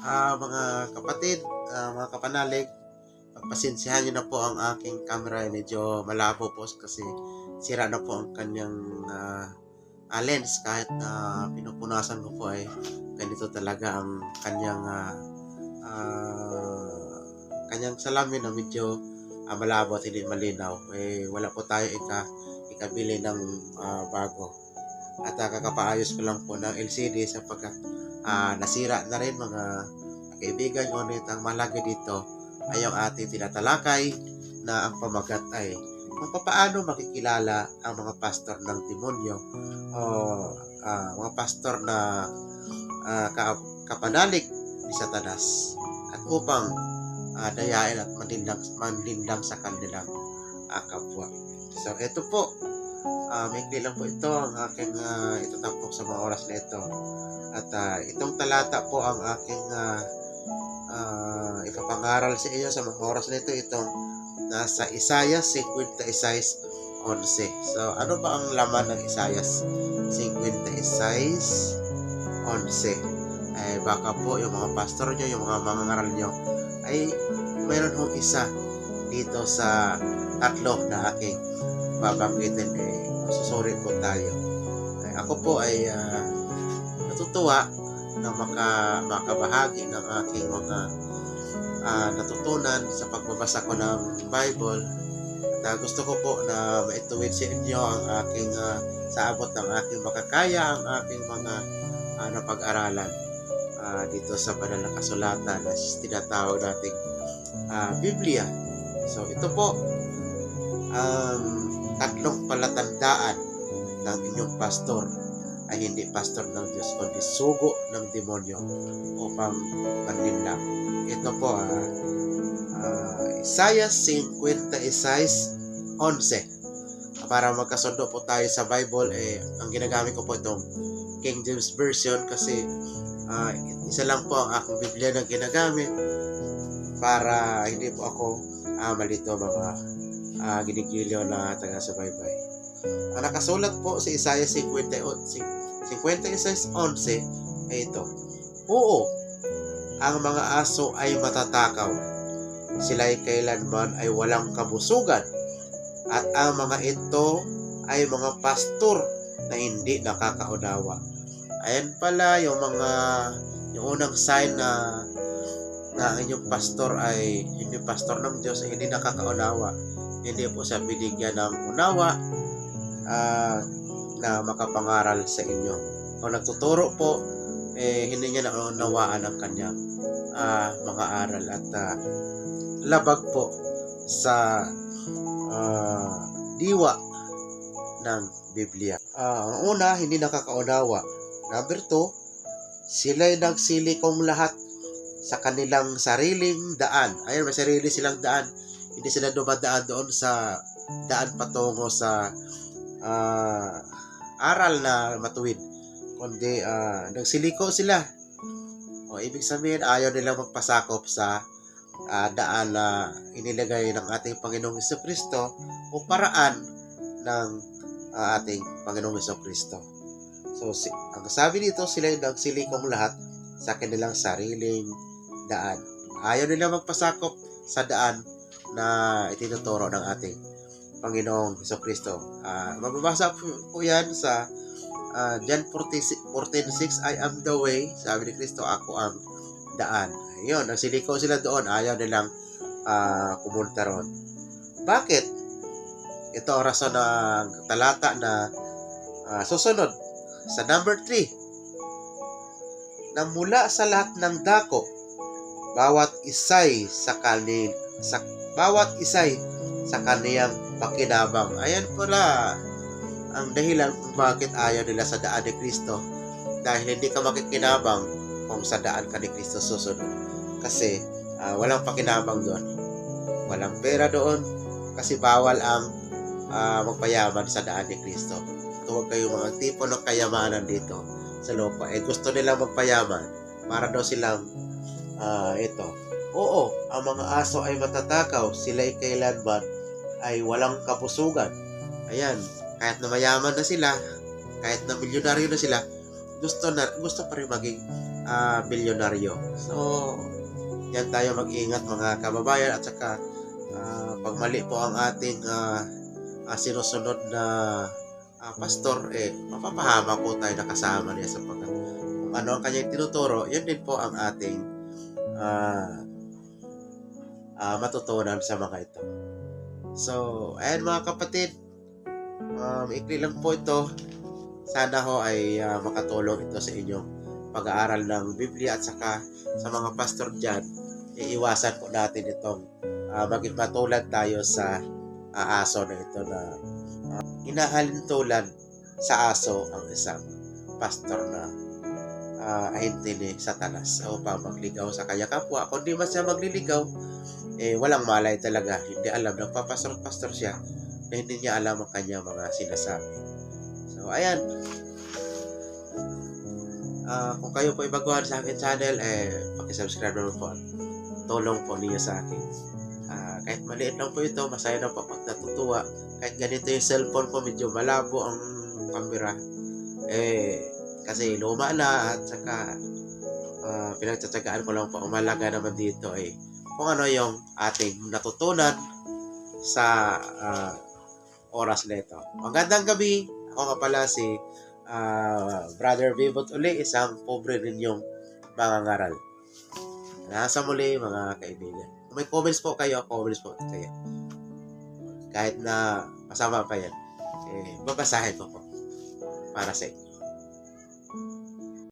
Ah, mga kapatid, ah, mga kapanalig, pagpasensyahan niyo na po ang aking camera. Medyo malabo po kasi sira na po ang kanyang ah, ah, lens. Kahit na pinupunasan ko po ay ganito talaga ang kanyang ah, ah, kanyang salamin na medyo ah, malabo at hindi malinaw. Eh, wala po tayo ika, ikabili ng ah, bago. At ah, kakapaayos ko lang po ng LCD sapagkat ah, nasira na rin mga kaibigan, ngunit ang mahalaga dito ay ang ating tinatalakay na ang pamagat ay kung paano makikilala ang mga pastor ng demonyo o ah, mga pastor na ka- kapanalig ni Satanas at upang ah, dayain at manlinlang, manlinlang sa kanilang ah, kapwa. So, ito po, uh, maikli lang po ito ang aking uh, itatampok sa mga oras na ito. At ah, itong talata po ang aking uh, uh, ipapangaral sa inyo sa mga oras na ito. Itong nasa Isaiah 56.11. So, ano ba ang laman ng Isaiah 56.11? Ay, baka po yung mga pastor nyo, yung mga mangangaral nyo, ay mayroon hong isa dito sa tatlo na aking babanggitin. Eh, susuri po tayo. Ay, ako po ay ah, natutuwa na maka, makabahagi ng aking mga ah, natutunan sa pagbabasa ko ng Bible. At ah, gusto ko po na maituwid sa inyo ang aking ah, sa abot ng aking makakaya ang aking mga ah, napag-aralan ah, dito sa banal na kasulatan na tinatawag nating ah, Biblia. So ito po ang tatlong palatandaan ng inyong pastor ay hindi pastor ng Diyos kundi sugo ng demonyo upang manlinlang. Ito po ah ah, Isaiah 56:11 para magkasundo po tayo sa Bible eh ang ginagamit ko po itong King James Version kasi ah, isa lang po ang aking Biblia na ginagamit para hindi po ako ah, malito mga ah, ginigiliw na taga-subaybay. Ang nakasulat po sa Isaiah 58, 56.11 ay ito. Oo, ang mga aso ay matatakaw. Sila'y kailanman ay walang kabusugan. At ang mga ito ay mga pastor na hindi nakakaunawa. Ayan pala yung mga yung unang sign na na inyong pastor ay hindi pastor ng Diyos ay hindi nakakaunawa. Hindi po siya binigyan ng unawa ah, na makapangaral sa inyo. Pag nagtuturo po, eh, hindi niya naunawaan ang kanyang ah, mga aral at ah, labag po sa ah, diwa ng Biblia. Ang una, hindi nakakaunawa. Number two, sila'y nagsilikong lahat sa kanilang sariling daan. Ayun, may sarili silang daan. Hindi sila dumadaan doon sa daan patungo sa ah, aral na matuwid. Kundi ah, nagsiliko sila. O ibig sabihin, ayaw nilang magpasakop sa ah, daan na inilagay ng ating Panginoong Heso Kristo o paraan ng ah, ating Panginoong Heso Kristo. So, si, ang sabi dito, sila yung nagsilikong lahat sa kanilang sariling daan. Ayaw nila magpasakop sa daan na itinuturo ng ating Panginoong Heso Kristo. Ah, mababasa po, yan sa ah, John 14:6, 14:6, I am the way, sabi ni Kristo, ako ang daan. Ayun, nagsiliko sila doon, ayaw nilang ah, pumunta ron. Bakit? Ito ang rason ng talata na ah, susunod sa number 3 na mula sa lahat ng dako bawat isay sa kanin sa bawat isay sa kaniyang pakinabang. Ayan pala ang dahilan kung bakit ayaw nila sa daan ni Kristo dahil hindi ka makikinabang kung sa daan ka ni Kristo susunod. Kasi ah, walang pakinabang doon. Walang pera doon kasi bawal ang ah, magpayaman sa daan ni Kristo. Tuwag kayo mga tipo ng kayamanan dito sa lupa. Eh gusto nilang magpayaman para daw silang ah, ito. Oo, ang mga aso ay matatakaw, sila'y kailanman ay walang kapusugan. Ayan, kahit na mayaman na sila, kahit na milyonaryo na sila, gusto na gusto pa rin maging ah, milyonaryo. So, yan tayo mag-ingat mga kababayan at saka ah, pag po ang ating ah, ah, sinusunod na ah, pastor, eh, mapapahama po tayo na kasama niya sa pag kung ano ang kanyang tinuturo, yun din po ang ating ah, ah, matutunan sa mga ito. So, ayan mga kapatid, um, ikli lang po ito. Sana ho ay ah, makatulong ito sa inyong pag-aaral ng Biblia at saka sa mga pastor dyan, iiwasan po natin itong ah, maging matulad tayo sa ah, aso na ito na uh, inahalin tulad sa aso ang isang pastor na uh, ahente ni Satanas upang magligaw sa kanya kapwa. Kung di man siya magliligaw, eh, walang malay talaga. Hindi alam, nagpapastor-pastor siya na hindi niya alam ang kanya mga sinasabi. So, ayan. Ah, kung kayo po ay baguhan sa akin channel, eh, pakisubscribe naman po. Tulong po niyo sa akin. Ah, kahit maliit lang po ito, masaya na po pag natutuwa. Kahit ganito yung cellphone ko, medyo malabo ang camera. Eh, kasi luma na at saka uh, pinagtsatsagaan ko lang po. Umalaga naman dito eh kung ano yung ating natutunan sa ah, oras na ito. Magandang gabi. Ako nga pala si ah, Brother Vivot uli, isang pobre ninyong mga ngaral. Nasa muli mga kaibigan. Kung may comments po kayo, comments po kayo. Kahit na masama pa yan, eh, babasahin ko po para sa inyo.